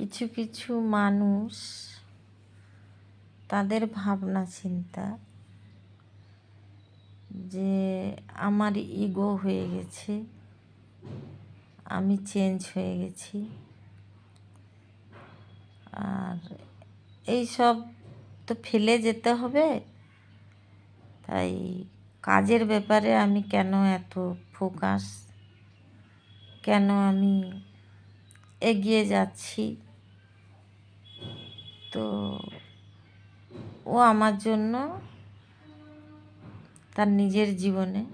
কিছু কিছু মানুষ তাদের ভাবনা চিন্তা যে আমার ইগো হয়ে গেছে, আমি চেঞ্জ হয়ে গেছি। আর এই সব তো ফেলে যেতে হবে। তাই কাজের ব্যাপারে আমি কেন এত ফোকাস কেন আমি এগিয়ে যাচ্ছি? তো ও আমার জন্য তার নিজের জীবনে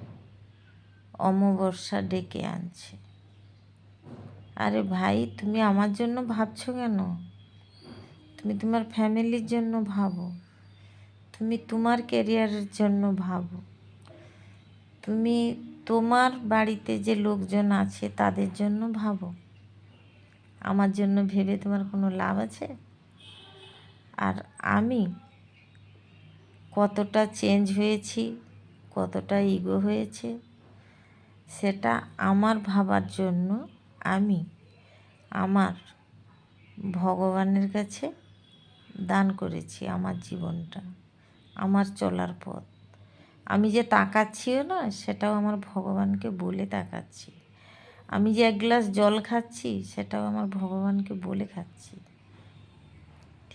অমাবস্যা ডেকে আনছে। আরে ভাই, তুমি আমার জন্য ভাবছ কেন? তুমি তোমার ফ্যামিলির জন্য ভাবো। তুমি তোমার ক্যারিয়ারের জন্য ভাবো। তুমি তোমার বাড়িতে যে লোকজন আছে তাদের জন্য ভাবো। আমার জন্য ভেবে তোমার কোনো লাভ আছে? আর আমি কতটা চেঞ্জ হয়েছি, কতটা ইগো হয়েছে, সেটা আমার ভাবার জন্য আমি আমার ভগবানের কাছে দান করেছি আমার জীবনটা, আমার চলার পথ। আমি যে তাকাচ্ছিও না, সেটাও আমার ভগবানকে বলে তাকাচ্ছি। আমি যে এক গ্লাস জল খাচ্ছি, সেটাও আমার ভগবানকে বলে খাচ্ছি।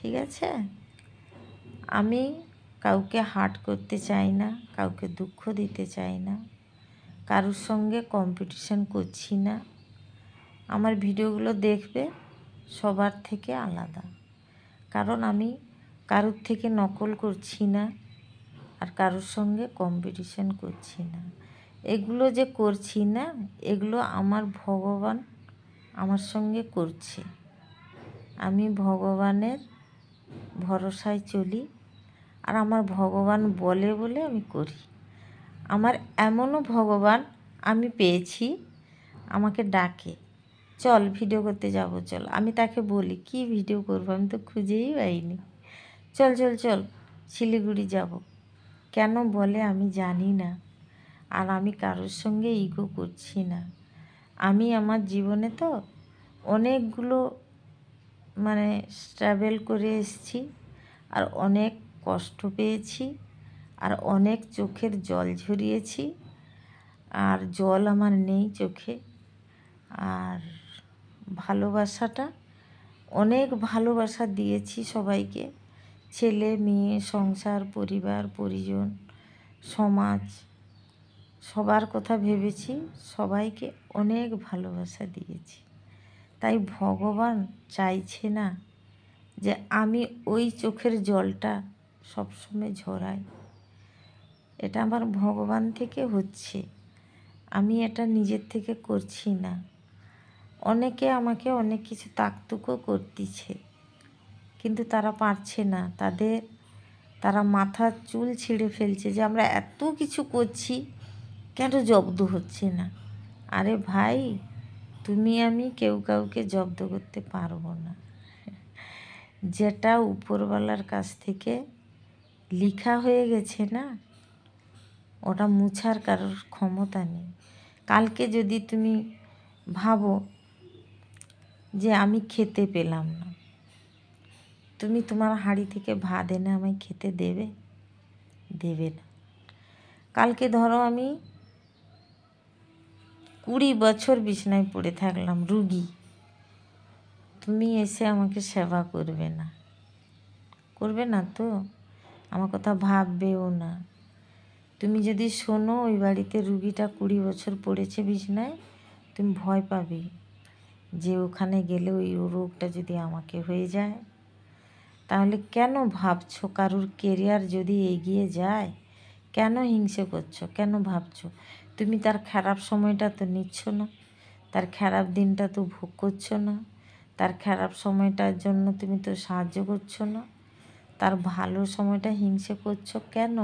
ঠিক আছে? আমি কাউকে হার্ট করতে চাই না, কাউকে দুঃখ দিতে চাই না, কারোর সঙ্গে কম্পিটিশন করছি না। আমার ভিডিওগুলো দেখবে সবার থেকে আলাদা। কারণ আমি কারোর থেকে নকল করছি না আর কারোর সঙ্গে কম্পিটিশন করছি না। এগুলো যে করছি না, এগুলো আমার ভগবান আমার সঙ্গে করছে। আমি ভগবানের ভরসায় চলি। আর আমার ভগবান বলে বলে আমি করি। আমার এমনও ভগবান আমি পেয়েছি, আমাকে ডাকে। চল ভিডিও করতে যাব, চল। আমি তাকে বলি, কি ভিডিও করব? আমি তো খুঁজেই পাইনি। চল চল চল, শিলিগুড়ি যাব। কেন বলে আমি জানি না। আর আমি কারোর সঙ্গে ইগো করছি না। আমি আমার জীবনে তো অনেকগুলো মানে ট্রাভেল করে এসেছি। আর অনেক কষ্ট পেয়েছি আর অনেক চোখের জল ঝরিয়েছি। আর জল আমার নেই চোখে। আর ভালোবাসাটা, অনেক ভালোবাসা দিয়েছি সবাইকে। ছেলে, মেয়ে, সংসার, পরিবার, পরিজন, সমাজ, সবার কথা ভেবেছি, সবাইকে অনেক ভালোবাসা দিয়েছি। তাই ভগবান চাইছে না যে আমি ওই চোখের জলটা সবসময় ঝরাই। এটা আমার ভগবান থেকে হচ্ছে। আমি এটা নিজের থেকে করছি না। অনেকে আমাকে অনেক কিছু তাকতুকও করতেছে, কিন্তু তারা পারছে না। তাদের, তারা মাথার চুল ছিঁড়ে ফেলছে যে আমরা এত কিছু করছি, কেন জব্দ হচ্ছে না? আরে ভাই, তুমি আমি কেউ কাউকে জব্দ করতে পারব না। যেটা উপরওয়ালার কাছ থেকে লিখা হয়ে গেছে না, ওটা মুছার কারোর ক্ষমতা নেই। কালকে যদি তুমি ভাবো যে আমি খেতে পেলাম না, তুমি তোমার হাঁড়ি থেকে ভাত এনে আমায় খেতে দেবে? দেবে না। কালকে ধরো আমি কুড়ি বছর বিছনায় পড়ে থাকলাম, রুগী। তুমি এসে আমাকে সেবা করবে না। করবে না তো? আমার কথা ভাববেও না। তুমি যদি শোনো, ওই বাড়িতে রুগীটা কুড়ি বছর পড়েছে বিছনায়, তুমি ভয় পাবে যে ওখানে গেলে ওই রোগটা যদি আমাকে হয়ে যায়। তাহলে কেন ভাবছ কারুর কেরিয়ার যদি এগিয়ে যায়? কেন হিংসে করছ? কেন ভাবছ? তুমি তার খারাপ সময়টা তো নিচ্ছ না, তার খারাপ দিনটা তো ভোগ করছ না। তার খারাপ সময়টার জন্য তুমি তো সাহায্য করছ না। তার ভালো সময়টা হিংসে করছ কেন?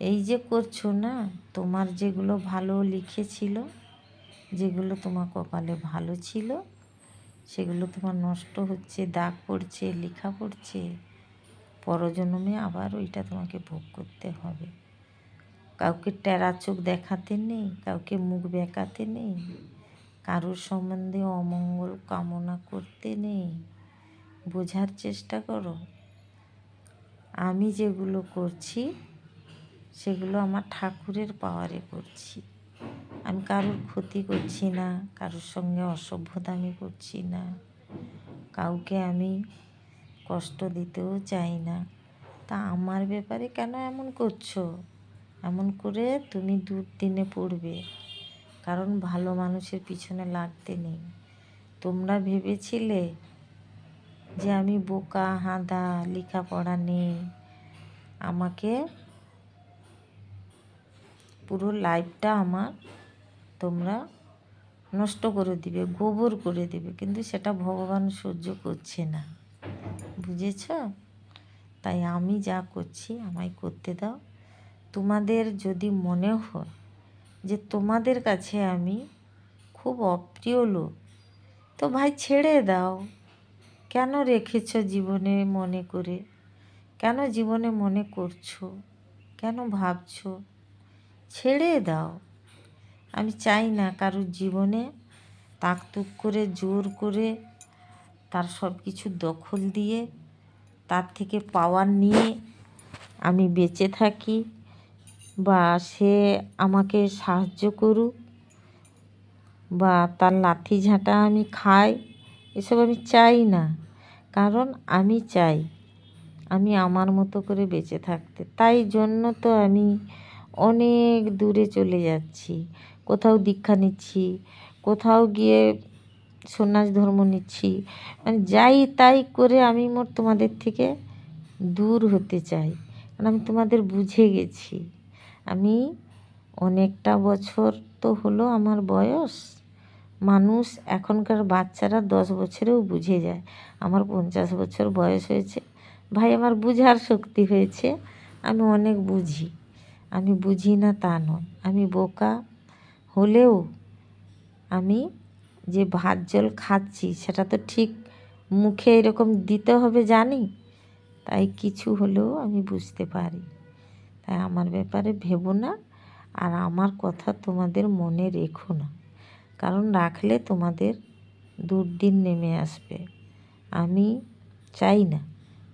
এই যে করছ না, তোমার যেগুলো ভালো লিখেছিল, যেগুলো তোমার কপালে ভালো ছিল, সেগুলো তোমার নষ্ট হচ্ছে, দাগ পড়ছে, লেখা পড়ছে, পরজন্মে আবার ওইটা তোমাকে ভোগ করতে হবে। কাউকে টেরা চোখ দেখাতে নেই, কাউকে মুখ বেঁকাতে নেই। কারোর সম্বন্ধে অমঙ্গল কামনা করতে নেই। বোঝার চেষ্টা করো। আমি যেগুলো করছি, সেগুলো আমার ঠাকুরের পাওয়ারে করছি। আমি কারোর ক্ষতি করছি না, কারোর সঙ্গে অসভ্যতা আমি করছি না। কাউকে আমি কষ্ট দিতেও চাই না। তা আমার ব্যাপারে কেন এমন করছ? এমন করে তুমি দুর্দিনে পড়বে। কারণ ভালো মানুষের পিছনে লাগতে নেই। তোমরা ভেবেছিলে যে আমি বোকা, হাঁদা, লেখাপড়া নেই। আমাকে পুরো লাইফটা আমার তোমরা নষ্ট করে দিবে, গোবর করে দিবে, কিন্তু সেটা ভগবান সহ্য করছে না। বুঝেছ? তাই আমি যা করছি আমায় করতে দাও। তোমাদের যদি মনে হয় যে তোমাদের কাছে আমি খুব অপ্রিয় লোক। তো ভাই, ছেড়ে দাও। কেন রেখেছ জীবনে মনে করে? কেন জীবনে মনে করছ? কেন ভাবছ? ছেড়ে দাও। আমি চাই না কারোর জীবনে তাকতুক করে, জোর করে তার সব কিছু দখল দিয়ে, তার থেকে পাওয়ার নিয়ে আমি বেঁচে থাকি। বা সে আমাকে সাহায্য করুক বা তার লাঠি ঝাঁটা আমি খাই, এসব আমি চাই না। কারণ আমি চাই, আমি আমার মতো করে বেঁচে থাকতে। তাই জন্য তো আমি অনেক দূরে চলে যাচ্ছি, কোথাও দীক্ষা নিচ্ছি, কোথাও গিয়ে সন্ন্যাস ধর্ম নিচ্ছি। মানে যাই তাই করে আমি মোট তোমাদের থেকে দূর হতে চাই। কারণ আমি তোমাদের বুঝে গেছি। আমি অনেকটা বছর তো হলো আমার বয়স। মানুষ এখনকার বাচ্চারা দশ বছরেও বুঝে যায়। আমার পঞ্চাশ বছর বয়স হয়েছে। ভাই, আমার বুঝার শক্তি হয়েছে। আমি অনেক বুঝি। আমি বুঝি না তা নয়। আমি বোকা হলেও আমি যে ভাত জল খাচ্ছি, সেটা তো ঠিক মুখে এরকম দিতে হবে জানি? তাই কিছু হলেও আমি বুঝতে পারি। তাই আমার ব্যাপারে ভেবো না আর আমার কথা তোমাদের মনে রেখো না। কারণ রাখলে তোমাদের দুর্দিন নেমে আসবে। আমি চাই না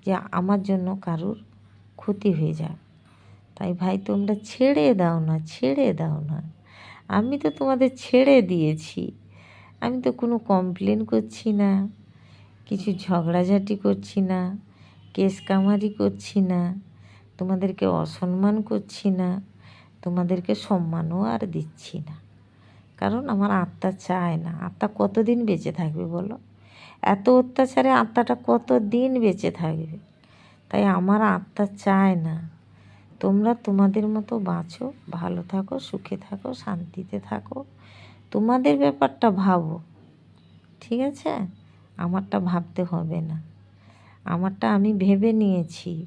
যে আমার জন্য কারুর ক্ষতি হয়ে যাক। তাই ভাই, তোমরা ছেড়ে দাও না, ছেড়ে দাও না। আমি তো তোমাদের ছেড়ে দিয়েছি। আমি তো কোনো কমপ্লেন করছি না, কিছু ঝগড়াঝাটি করছি না, কেস কামারি করছি না। তোমাদেরকে অসম্মান করছি না, তোমাদেরকে সম্মানও আর দিচ্ছি না। কারণ আমার আত্মা চায় না। আত্মা কতদিন বেঁচে থাকবে বলো? এত অত্যাচারে আত্মাটা কত দিন বেঁচে থাকবে? তাই আমার আত্মা চায় না। তোমরা তোমাদের মতো বাঁচো, ভালো থাকো, সুখে থাকো, শান্তিতে থাকো। তোমাদের ব্যাপারটা ভাবো, ঠিক আছে? আমারটা ভাবতে হবে না। আমারটা আমি ভেবে নিয়েছি।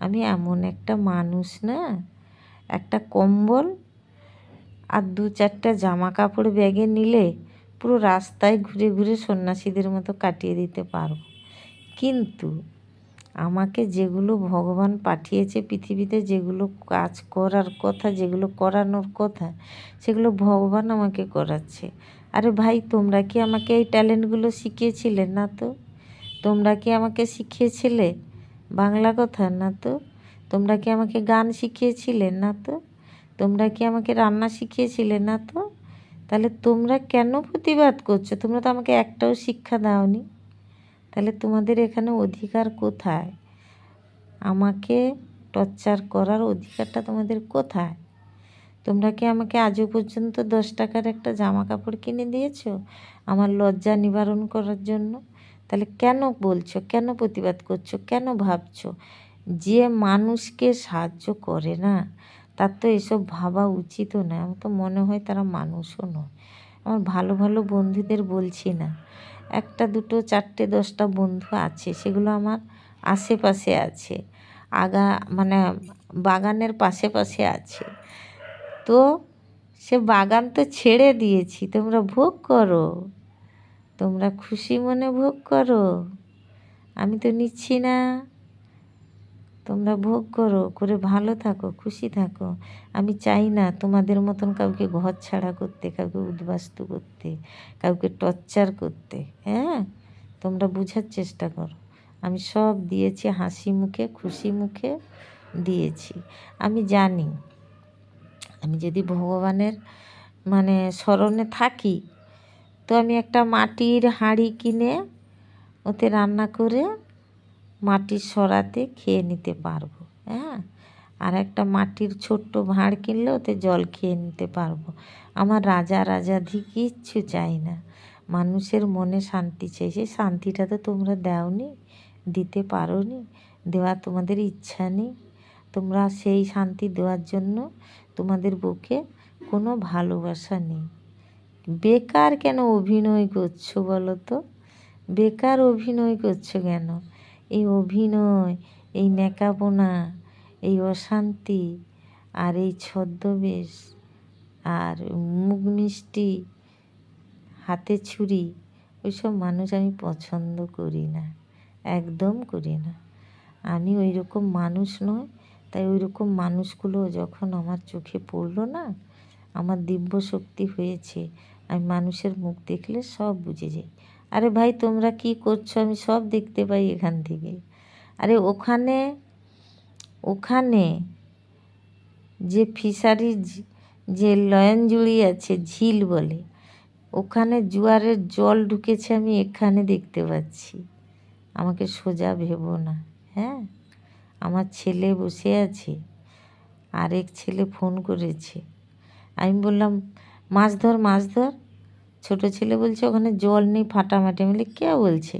আমি এমন একটা মানুষ না, একটা কম্বল আর দু চারটা জামা কাপড় ব্যাগে নিলে পুরো রাস্তায় ঘুরে ঘুরে সন্ন্যাসীদের মতো কাটিয়ে দিতে পারব। কিন্তু আমাকে যেগুলো ভগবান পাঠিয়েছে পৃথিবীতে, যেগুলো কাজ করার কথা, যেগুলো করানোর কথা, সেগুলো ভগবান আমাকে করাচ্ছে। আরে ভাই, তোমরা কি আমাকে এই ট্যালেন্টগুলো শিখিয়েছিলে? না তো। তোমরা কি আমাকে শিখিয়েছিলে? বাংলা কথা, না তো? তোমরা কি আমাকে গান শিখিয়েছিলে, না তো? তোমরা কি আমাকে রান্না শিখিয়েছিলে, না তো? তাহলে তোমরা কেন প্রতিবাদ করছ? তোমরা তো আমাকে একটাও শিক্ষা দাওনি। তাহলে তোমাদের এখানে অধিকার কোথায়? আমাকে টর্চার করার অধিকারটা তোমাদের কোথায়? তোমরা কি আমাকে আজও পর্যন্ত দশ টাকার একটা জামা কাপড় কিনে দিয়েছ? আমার লজ্জা নিবারণ করার জন্য? তাহলে কেন বলছো? কেন প্রতিবাদ করছ? কেন ভাবছ? যে মানুষকে সাহায্য করে না, তার তো এসব ভাবা উচিতও নয়। আমার তো মনে হয় তারা মানুষও নয়। আমার ভালো ভালো বন্ধুদের বলছি না। একটা, দুটো, চারটে, দশটা বন্ধু আছে, সেগুলো আমার আশেপাশে আছে, আগা মানে বাগানের পাশে পাশে আছে। তো সে বাগান তো ছেড়ে দিয়েছি, তোমরা ভোগ করো। তোমরা খুশি মনে ভোগ করো। আমি তো নিচ্ছি না। তোমরা ভোগ করো, করে ভালো থাকো, খুশি থাকো। আমি চাই না তোমাদের মতন কাউকে ঘর ছাড়া করতে, কাউকে উদ্বাস্তু করতে, কাউকে টর্চার করতে হ্যাঁ? তোমরা বোঝার চেষ্টা করো। আমি সব দিয়েছি, হাসি মুখে, খুশি মুখে দিয়েছি। আমি জানি, আমি যদি ভগবানের মানে স্মরণে থাকি তো আমি একটা মাটির হাঁড়ি কিনে ওতে রান্না করে মাটির সরাতে খেয়ে নিতে পারব হ্যাঁ? আর একটা মাটির ছোট্ট ভাঁড় কিনলে ওতে জল খেয়ে নিতে পারব। আমার রাজা রাজাধি কিচ্ছু চাই না। মানুষের মনে শান্তি চাই। সেই শান্তিটা তো তোমরা দাওনি, দিতে পারো নি দেওয়া তোমাদের ইচ্ছা নেই। তোমরা সেই শান্তি দেওয়ার জন্য তোমাদের বুকে কোনো ভালোবাসা নেই। বেকার কেন অভিনয় করছ বলো তো? বেকার অভিনয় করছ কেন? এই অভিনয়, এই ন্যাকাপোনা, এই অশান্তি আর এই ছদ্মবেশ আর মুখ মিষ্টি, হাতে ছুরি, ওইসব মানুষ আমি পছন্দ করি না, একদম করি না। আমি ওই রকম মানুষ নয় তাই ওই রকম মানুষগুলো যখন আমার চোখে পড়ল না, আমার দিব্য শক্তি হয়েছে আমি মানুষের মুখ দেখলে সব বুঝে যাই। আরে ভাই, তোমরা কি করছ? আমি সব দেখতে পাই এখান থেকে। আরে ওখানে ওখানে যে ফিশারি যে লয়নজুড়ি আছে, ঝিল বলে, ওখানে জোয়ারের জল ঢুকেছে আমি এখানে দেখতে পাচ্ছি। আমাকে সোজা ভেবো না হ্যাঁ? আমার ছেলে বসে আছে, আরেক ছেলে ফোন করেছে। আমি বললাম মাছ ধর মাছ ধর। ছোটো ছেলে বলছে, ওখানে জল নেই ফাটামাটি আমি বলি, কে বলছে?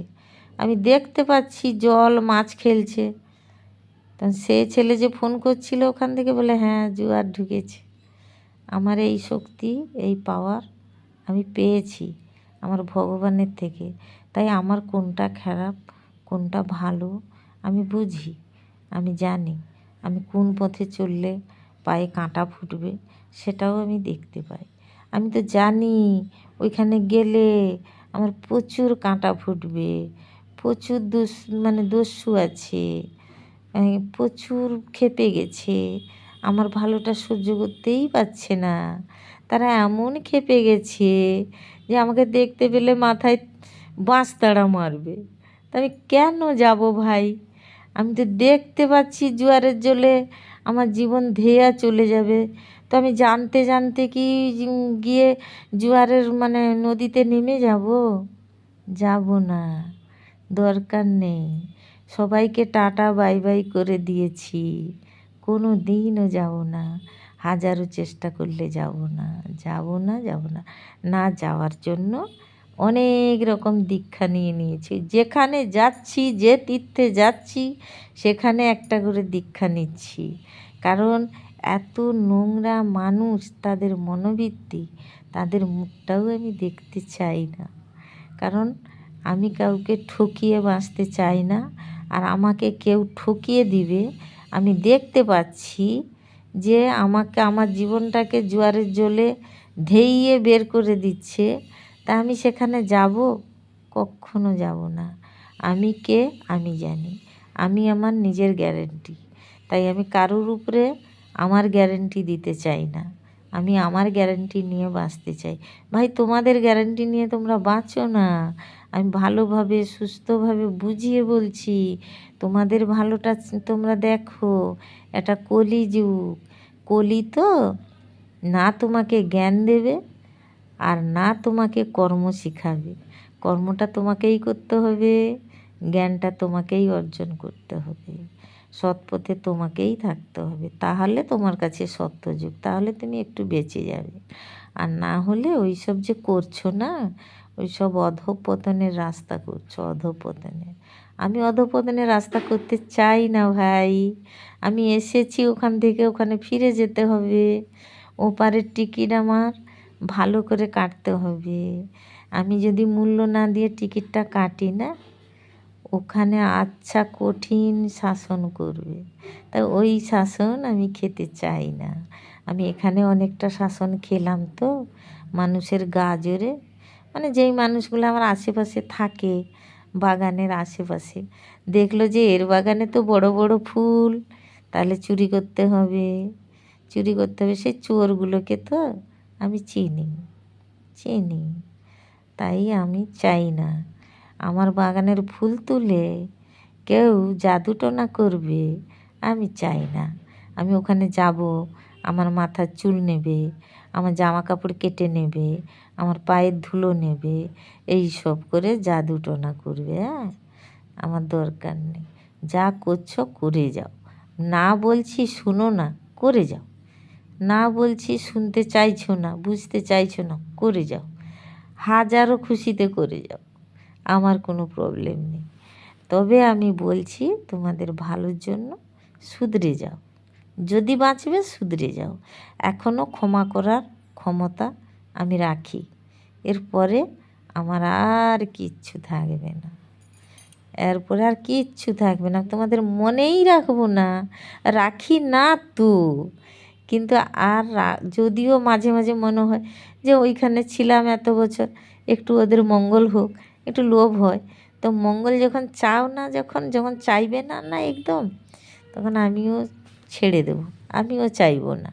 আমি দেখতে পাচ্ছি জল, মাছ খেলছে। তখন সে ছেলে যে ফোন করছিল ওখান থেকে বলে হ্যাঁ জোয়ার ঢুকেছে। আমার এই শক্তি, এই পাওয়ার আমি পেয়েছি আমার ভগবানের থেকে। তাই আমার কোনটা খারাপ, কোনটা ভালো, আমি বুঝি, আমি জানি। আমি কোন পথে চললে পায়ে কাঁটা ফুটবে, সেটাও আমি দেখতে পাই। আমি তো জানি ওইখানে গেলে আমার প্রচুর কাঁটা ফুটবে, প্রচুর দোষ মানে দস্যু আছে প্রচুর খেপে গেছে, আমার ভালোটা সহ্য করতেই পারছে না। তারা এমন খেপে গেছে যে আমাকে দেখতে পেলে মাথায় বাঁশ তাড়া মারবে। তা আমি কেন যাব ভাই? আমি তো দেখতে পাচ্ছি জোয়ারের জলে আমার জীবন ধেয়া চলে যাবে। তো আমি জানতে জানতে কি গিয়ে জোয়ারের মানে নদীতে নেমে যাব? যাব না। দরকার নেই। সবাইকে টাটা, বাই বাই করে দিয়েছি। কোনো দিনও যাব না। হাজারো চেষ্টা করলে যাব না। যাব না যাব না। না যাওয়ার জন্য অনেক রকম দীক্ষা নিয়ে নিয়েছি। যেখানে যাচ্ছি, যে তীর্থে যাচ্ছি, সেখানে একটা করে দীক্ষা নিচ্ছি। কারণ এত নোংরা মানুষ, তাদের মনোবৃত্তি, তাদের মুখটাও আমি দেখতে চাই না। কারণ আমি কাউকে ঠকিয়ে বাঁচতে চাই না, আর আমাকে কেউ ঠকিয়ে দিবে, আমি দেখতে পাচ্ছি যে আমাকে, আমার জীবনটাকে জোয়ারের জলে ধেইয়ে বের করে দিচ্ছে। তা আমি সেখানে যাব? কখনো যাব না। আমি কে? আমি জানি। আমি আমার নিজের গ্যারেন্টি তাই আমি কারোর উপরে আমার গ্যারেন্টি দিতে চাই না। আমি আমার গ্যারেন্টি নিয়ে বাঁচতে চাই। ভাই, তোমাদের গ্যারেন্টি নিয়ে তোমরা বাঁচো না। আমি ভালোভাবে, সুস্থভাবে বুঝিয়ে বলছি। তোমাদের ভালোটা তোমরা দেখো। এটা কলিযুগ। কলি তো না তোমাকে জ্ঞান দেবে আর না তোমাকে কর্ম শেখাবে। কর্মটা তোমাকেই করতে হবে, জ্ঞানটা তোমাকেই অর্জন করতে হবে। সৎ পথে তোমাকেই থাকতে হবে। তাহলে তোমার কাছে সত্যযুগ তাহলে তুমি একটু বেঁচে যাবে। আর না হলে ওই সব যে করছ না ওই সব অধপতনের রাস্তা করছ, অধপতনের। আমি অধপতনের রাস্তা করতে চাই না ভাই। আমি এসেছি, ওখান থেকে ওখানে ফিরে যেতে হবে। ওপারের টিকিট আমার ভালো করে কাটতে হবে। আমি যদি মূল্য না দিয়ে টিকিটটা কাটি না, ওখানে আচ্ছা কঠিন শাসন করবে। তা ওই শাসন আমি খেতে চাই না। আমি এখানে অনেকটা শাসন খেলাম তো, মানুষের গা জোরে। মানে যেই মানুষগুলো আমার আশেপাশে থাকে, বাগানের আশেপাশে, দেখল যে এর বাগানে তো বড় বড় ফুল, তাহলে চুরি করতে হবে। চুরি করতে হবে সেই চোরগুলোকে তো আমি চিনি চিনি। তাই আমি চাই না। আমার বাগানের ফুল তুলে কেউ জাদুটোনা করবে, আমি চাই না। আমি ওখানে যাব, আমার মাথার চুল নেবে, আমার জামা কাপড় কেটে নেবে, আমার পায়ের ধুলো নেবে, এই সব করে জাদুটোনা করবে হ্যাঁ? আমার দরকার নেই। যা করছ করে যাও। না বলছি শুনো না, করে যাও। না বলছি শুনতে চাইছো না, বুঝতে চাইছো না, করে যাও। হাজারো খুশিতে করে যাও, আমার কোনো প্রবলেম নেই। তবে আমি বলছি তোমাদের ভালোর জন্য শুধরে যাও। যদি বাঁচবে শুধরে যাও। এখনও ক্ষমা করার ক্ষমতা আমি রাখি। এরপরে আমার আর কিচ্ছু থাকবে না। এরপরে আর কিচ্ছু থাকবে না। তোমাদের মনেই রাখব না। রাখি না তো। কিন্তু আর যদিও মাঝে মাঝে মনে হয় যে ওইখানে ছিলাম এত বছর, একটু ওদের মঙ্গল হোক, একটু লোভ হয়। তো মঙ্গল যখন চাও না, যখন যখন চাইবে না না একদম, তখন আমিও ছেড়ে দেবো, আমিও চাইব না।